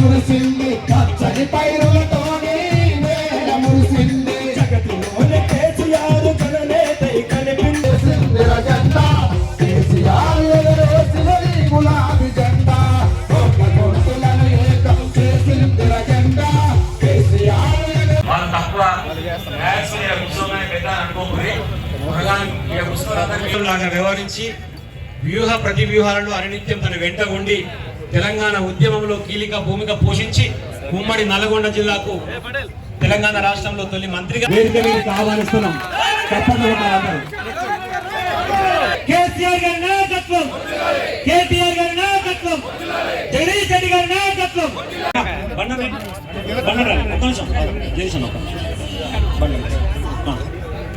మురిసింది. పచ్చని పైరులతోనే నేల మురిసింది. జగతిలోని కేసీఆర్ జననేతై కనిపించే సిందిర జెండా కేసీఆర్ ఎగరేసినది గులాబీ జెండా. ఒక్క గొంతులను ఏకం చేసింది జెండా కేసీఆర్ ఎగరే- వాళ్ళు తక్కువ వ్యవహరించి వ్యూహ ప్రతి వ్యూహాలను అనునిత్యం తన వెంట ఉండి తెలంగాణ ఉద్యమంలో కీలక భూమిక పోషించి ఉమ్మడి నల్గొండ జిల్లాకు తెలంగాణ రాష్ట్రంలో తొలి మంత్రిగా ఆహ్వానిస్తున్నాం. కేసీఆర్ గారి నాయకత్వం. కేటీఆర్ గారి నాయకత్వం. జగదీష్ రెడ్డి గారి నాయకత్వం.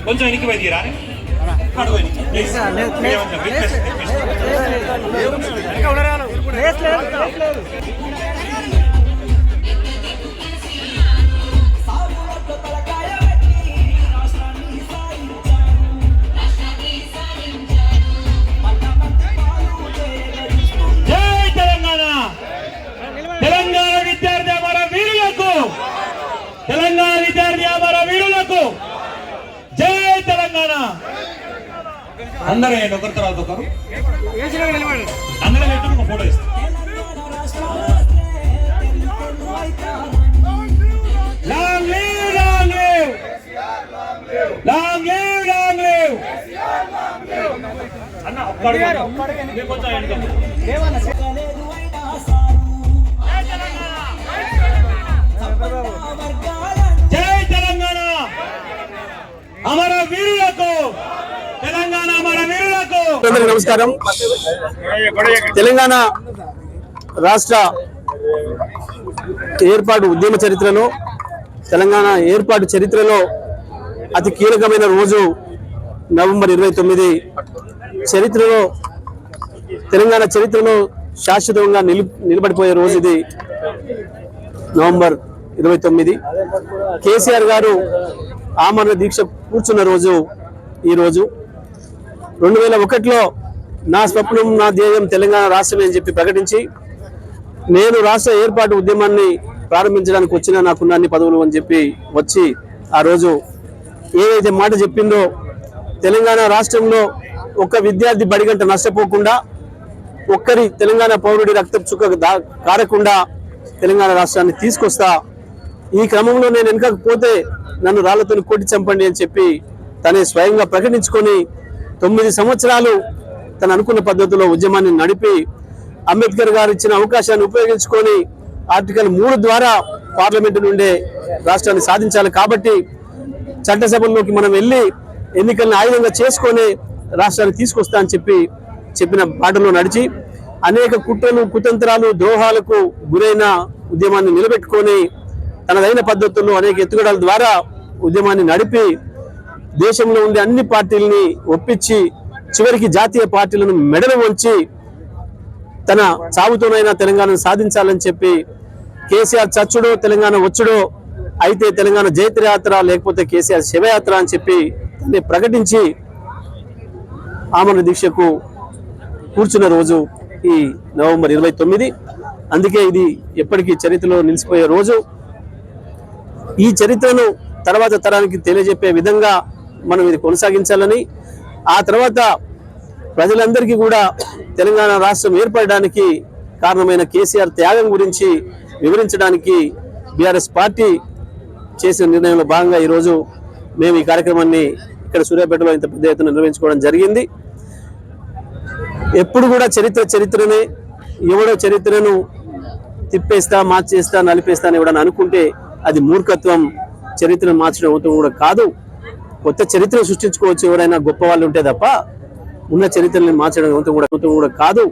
కొంచెం వెనక్కి పోయి తీరా? అందరూ వేయండి, ఒకరి తర్వాత ఒకరు. అందరం పెట్టుకుని ఒక ఫోటో ఇస్తాం లాంగ్ లాంగ్ లాంగ్ లాంగ్ అన్న ఒక్క కొంచెం వీరులకు నమస్కారం. తెలంగాణ రాష్ట్ర ఏర్పాటు ఉద్యమ చరిత్రలో తెలంగాణ ఏర్పాటు చరిత్రలో అతి కీలకమైన రోజు నవంబర్ ఇరవై తొమ్మిది. చరిత్రలో తెలంగాణ చరిత్రలో శాశ్వతంగా నిలు నిలబడిపోయే రోజు ఇది నవంబర్ ఇరవై తొమ్మిది. కేసీఆర్ గారు ఆమరణ దీక్ష కూర్చున్న రోజు ఈ రోజు. రెండు వేల ఒకటిలో నా స్వప్నం నా ధ్యేయం తెలంగాణ రాష్ట్రమే అని చెప్పి ప్రకటించి నేను రాష్ట్ర ఏర్పాటు ఉద్యమాన్ని ప్రారంభించడానికి వచ్చిన నాకున్న అన్ని పదవులు అని చెప్పి వచ్చి ఆ రోజు ఏదైతే మాట చెప్పిందో తెలంగాణ రాష్ట్రంలో ఒక్క విద్యార్థి బడిగంట నష్టపోకుండా ఒక్కరి తెలంగాణ పౌరుడి రక్త చుక్క కారకుండా తెలంగాణ రాష్ట్రాన్ని తీసుకొస్తా ఈ క్రమంలో నేను వెనకకపోతే నన్ను రాళ్ళతో కొట్టి చంపండి అని చెప్పి తనే స్వయంగా ప్రకటించుకొని తొమ్మిది సంవత్సరాలు తను అనుకున్న పద్ధతిలో ఉద్యమాన్ని నడిపి అంబేద్కర్ గారు ఇచ్చిన అవకాశాన్ని ఉపయోగించుకొని ఆర్టికల్ మూడు ద్వారా పార్లమెంటు నుండే రాష్ట్రాన్ని సాధించాలి. కాబట్టి చట్టసభల్లోకి మనం వెళ్ళి ఎన్నికలను ఆయుధంగా చేసుకొని రాష్ట్రాన్ని తీసుకొస్తా అని చెప్పి చెప్పిన బాటలో నడిచి అనేక కుట్రలు కుతంత్రాలు ద్రోహాలకు గురైన ఉద్యమాన్ని నిలబెట్టుకొని తనదైన పద్ధతుల్లో అనేక ఎత్తుగడల ద్వారా ఉద్యమాన్ని నడిపి దేశంలో ఉండే అన్ని పార్టీలని ఒప్పించి చివరికి జాతీయ పార్టీలను మెడలు వంచి తన చావుతోనైనా తెలంగాణను సాధించాలని చెప్పి కేసీఆర్ చచ్చుడో తెలంగాణ వచ్చుడో అయితే తెలంగాణ జైత్రయాత్ర లేకపోతే కేసీఆర్ శివయాత్ర అని చెప్పి దాన్ని ప్రకటించి ఆమరణ దీక్షకు కూర్చున్న రోజు ఈ నవంబర్ ఇరవై తొమ్మిది. అందుకే ఇది ఎప్పటికీ చరిత్రలో నిలిచిపోయే రోజు. ఈ చరిత్రను తర్వాత తరానికి తెలియజెప్పే విధంగా మనం ఇది కొనసాగించాలని ఆ తర్వాత ప్రజలందరికీ కూడా తెలంగాణ రాష్ట్రం ఏర్పడడానికి కారణమైన కేసీఆర్ త్యాగం గురించి వివరించడానికి బీఆర్ఎస్ పార్టీ చేసిన నిర్ణయంలో భాగంగా ఈరోజు మేము ఈ కార్యక్రమాన్ని ఇక్కడ సూర్యాపేటలో ఇంత పెద్ద ఎత్తున నిర్వహించుకోవడం జరిగింది. ఎప్పుడు కూడా చరిత్ర చరిత్రనే ఎవడో చరిత్రను తిప్పేస్తా మార్చేస్తా నలిపేస్తా అని ఎవడని అనుకుంటే అది మూర్ఖత్వం చరిత్రను మార్చడం అవుతాం కూడా కాదు. కొత్త చరిత్ర సృష్టించుకోవచ్చు ఎవరైనా గొప్ప వాళ్ళు ఉంటే తప్ప ఉన్న చరిత్రని మార్చడం కూడా కూడా కాదు.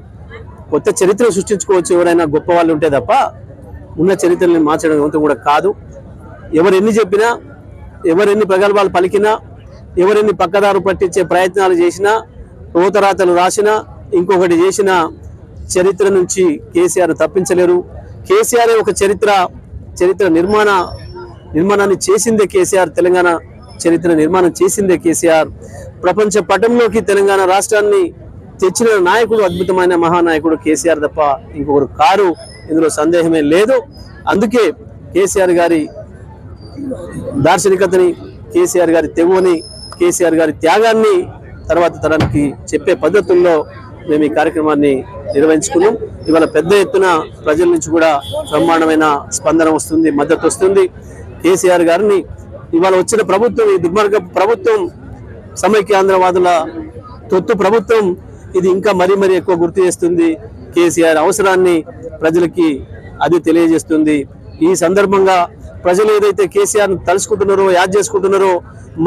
కొత్త చరిత్ర సృష్టించుకోవచ్చు ఎవరైనా గొప్ప వాళ్ళు ఉంటే తప్ప ఉన్న చరిత్రని మార్చడం కూడా కాదు. ఎవరెన్ని చెప్పినా ఎవరెన్ని ప్రగల్భాలు పలికినా ఎవరెన్ని పక్కదారు పట్టించే ప్రయత్నాలు చేసినా రోతరాతలు రాసినా ఇంకొకటి చేసిన చరిత్ర నుంచి కేసీఆర్ తప్పించలేరు. కేసీఆర్ ఒక చరిత్ర చరిత్ర నిర్మాణ నిర్మాణాన్ని చేసిందే కేసీఆర్ తెలంగాణ చరిత్ర నిర్మాణం చేసిందే కేసీఆర్. ప్రపంచ పటంలోకి తెలంగాణ రాష్ట్రాన్ని తెచ్చిన నాయకుడు అద్భుతమైన మహానాయకుడు కేసీఆర్ తప్ప ఇంకొకరు కారు. ఇందులో సందేహమే లేదు. అందుకే కేసీఆర్ గారి దార్శనికతని కేసీఆర్ గారి తెగువని కేసీఆర్ గారి త్యాగాన్ని తర్వాత తరానికి చెప్పే పద్ధతుల్లో మేము ఈ కార్యక్రమాన్ని నిర్వహించుకున్నాం. ఇవాళ పెద్ద ఎత్తున ప్రజల నుంచి కూడా బ్రహ్మాండమైన స్పందన వస్తుంది మద్దతు వస్తుంది. కేసీఆర్ గారిని ఇవాళ వచ్చిన ప్రభుత్వం ఈ దుర్మార్గ ప్రభుత్వం సమైక్యాంధ్రవాదుల తొత్తు ప్రభుత్వం ఇది ఇంకా మరీ మరీ ఎక్కువ గుర్తు చేస్తుంది. కేసీఆర్ అవసరాన్ని ప్రజలకి అది తెలియజేస్తుంది. ఈ సందర్భంగా ప్రజలు ఏదైతే కేసీఆర్ తలుచుకుంటున్నారో యాద్ చేసుకుంటున్నారో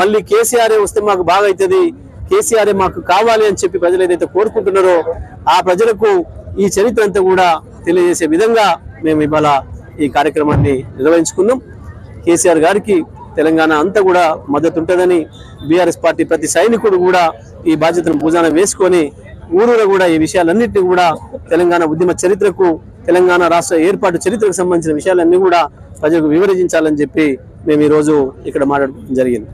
మళ్ళీ కేసీఆరే వస్తే మాకు బాగా అవుతుంది కేసీఆర్ మాకు కావాలి అని చెప్పి ప్రజలు ఏదైతే కోరుకుంటున్నారో ఆ ప్రజలకు ఈ చరిత్ర అంతా కూడా తెలియజేసే విధంగా మేము ఇవాళ ఈ కార్యక్రమాన్ని నిర్వహించుకున్నాం. కేసీఆర్ గారికి తెలంగాణ అంతా కూడా మద్దతు ఉంటుందని బీఆర్ఎస్ పార్టీ ప్రతి సైనికుడు కూడా ఈ బాధ్యతను భుజాన వేసుకొని ఊరూరు కూడా ఈ విషయాలన్నింటినీ కూడా తెలంగాణ ఉద్యమ చరిత్రకు తెలంగాణ రాష్ట్ర ఏర్పాటు చరిత్రకు సంబంధించిన విషయాలన్నీ కూడా ప్రజలకు వివరించాలని చెప్పి మేము ఈ రోజు ఇక్కడ మాట్లాడుకోవడం జరిగింది.